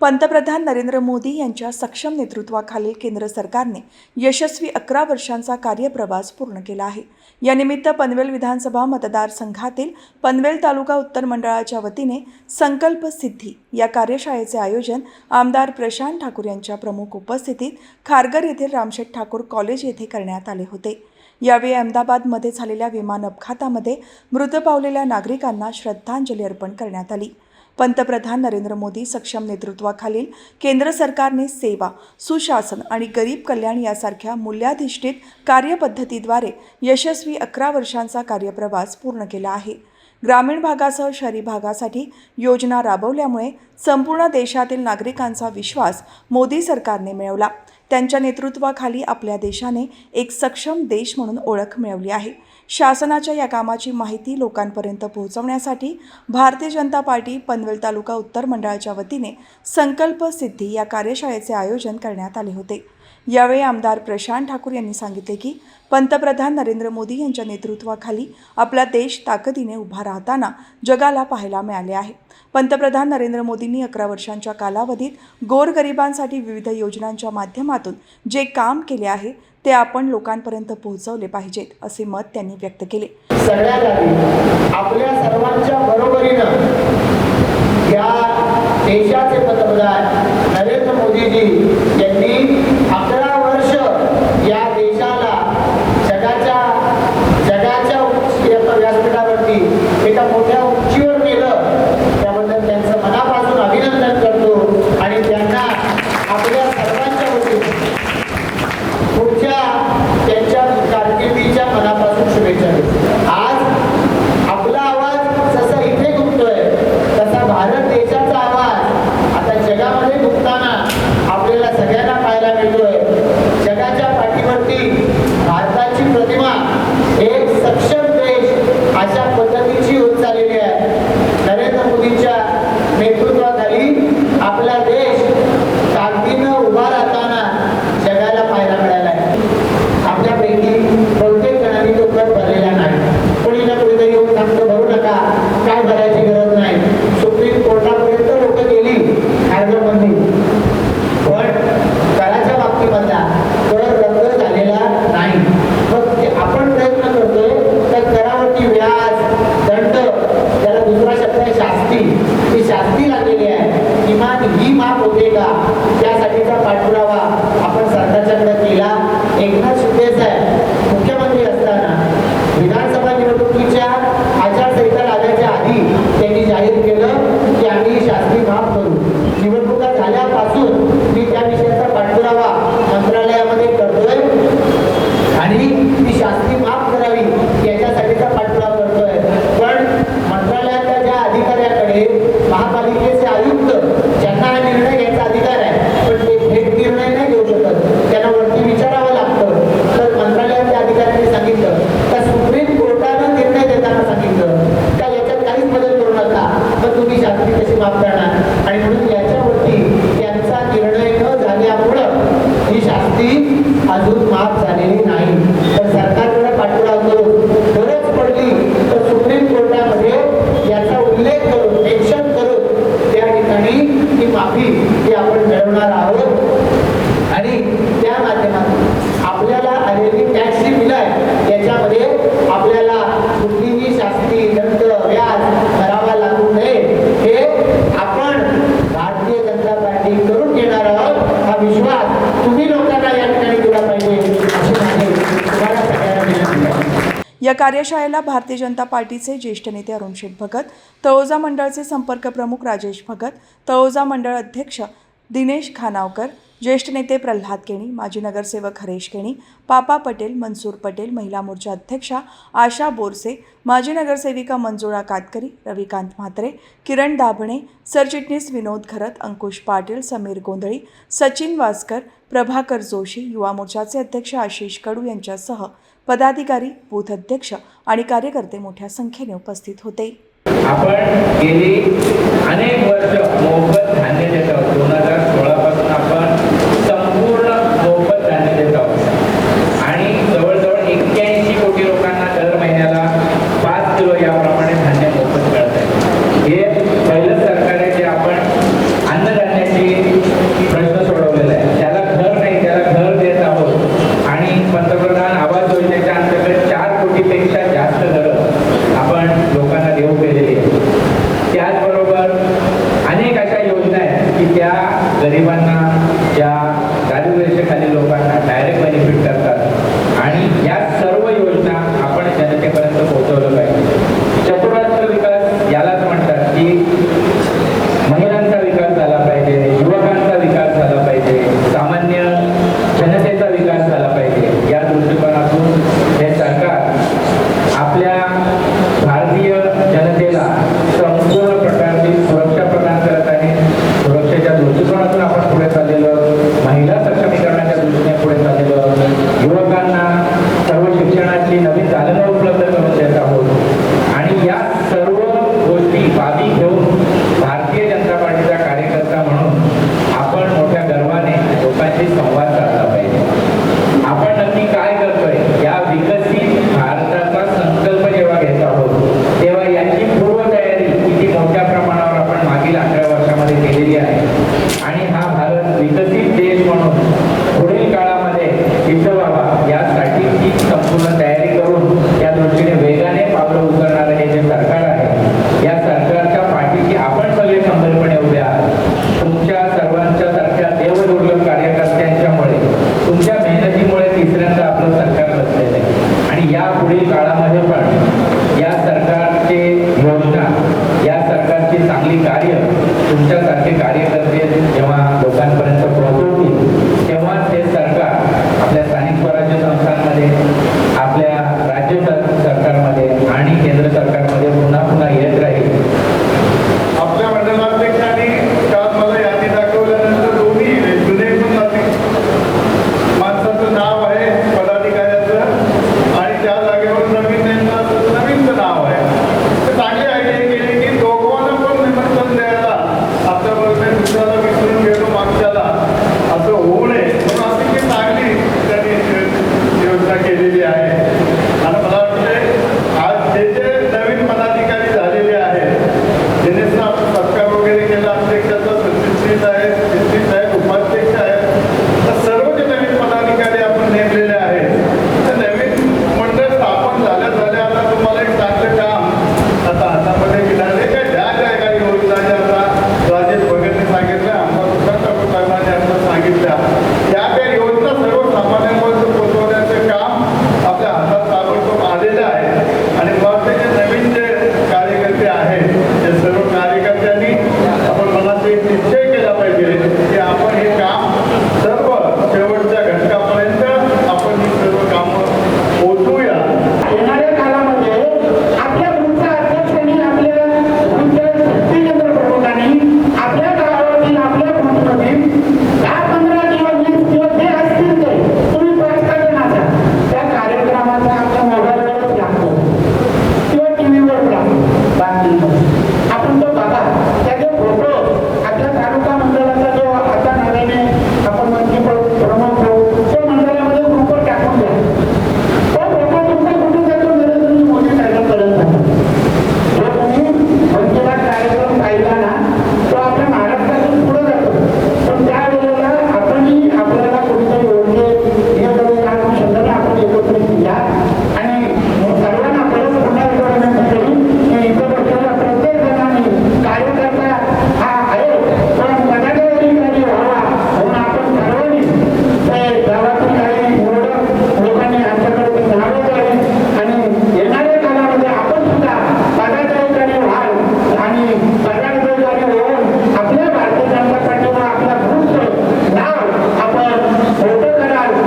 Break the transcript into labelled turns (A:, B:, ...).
A: पंतप्रधान नरेंद्र मोदी यांच्या सक्षम नेतृत्वाखालील केंद्र सरकारने यशस्वी अकरा वर्षांचा कार्यप्रवास पूर्ण केला आहे. यानिमित्त पनवेल विधानसभा मतदारसंघातील पनवेल तालुका उत्तर मंडळाच्या वतीने संकल्प सिद्धी या कार्यशाळेचे आयोजन आमदार प्रशांत ठाकूर यांच्या प्रमुख उपस्थितीत खारगर येथील रामशेठ ठाकूर कॉलेज येथे करण्यात आले होते. यावेळी अहमदाबादमध्ये झालेल्या विमान अपघातामध्ये मृत पावलेल्या नागरिकांना श्रद्धांजली अर्पण करण्यात आली. पंतप्रधान नरेंद्र मोदी सक्षम नेतृत्वाखालील केंद्र सरकारने सेवा सुशासन आणि गरीब कल्याण यासारख्या मूल्याधिष्ठित कार्यपद्धतीद्वारे यशस्वी अकरा वर्षांचा कार्यप्रवास पूर्ण केला आहे. ग्रामीण भागासह शहरी भागासाठी योजना राबवल्यामुळे संपूर्ण देशातील नागरिकांचा विश्वास मोदी सरकारने मिळवला. त्यांच्या नेतृत्वाखाली आपल्या देशाने एक सक्षम देश म्हणून ओळख मिळवली आहे. शासनाच्या या कामाची माहिती लोकांपर्यंत पोहोचवण्यासाठी भारतीय जनता पार्टी पनवेल तालुका उत्तर मंडळाच्या वतीने संकल्प सिद्धी या कार्यशाळेचे आयोजन करण्यात आले होते. यावेळी आमदार प्रशांत ठाकूर यांनी सांगितले की पंतप्रधान नरेंद्र मोदी यांच्या नेतृत्वाखाली आपला देश ताकदीने उभा राहताना जगाला पाहायला मिळाले आहे. पंतप्रधान नरेंद्र मोदींनी अकरा वर्षांच्या कालावधीत गोरगरिबांसाठी विविध योजनांच्या माध्यमातून जे काम केले आहे ते आपण लोकांपर्यंत पोहोचवले पाहिजेत असे मत त्यांनी व्यक्त केले.
B: आपल्या सर्वांच्या बरोबरीनं या
A: कार्यशाळेला भारतीय जनता पार्टीचे ज्येष्ठ नेते अरुण शेठ भगत तळोजा मंडळचे संपर्क प्रमुख राजेश भगत तळोजा मंडळ अध्यक्ष दिनेश खानावकर ज्येष्ठ नेते प्रल्हाद केणी माजी नगरसेवक हरेश केणी पापा पटेल मनसूर पटेल महिला मोर्चा अध्यक्षा आशा बोरसे माजी नगरसेविका मंजुळा कातकरी रविकांत म्हात्रे किरण दाभणे सरचिटणीस विनोद खरत अंकुश पाटील समीर गोंधळी सचिन वासकर प्रभाकर जोशी युवा मोर्चाचे अध्यक्ष आशिष कडू यांच्यासह पदाधिकारी बूथ अध्यक्ष आणि कार्यकर्ते मोठ्या संख्येने उपस्थित होते.
C: आपण गेली अनेक वर्ष मोफत धान्य देत. आहोत दोन हजार derivan चांगली कार्य तुमच्यासारखे कार्यकर्ते जेव्हा लोकांपर्यंत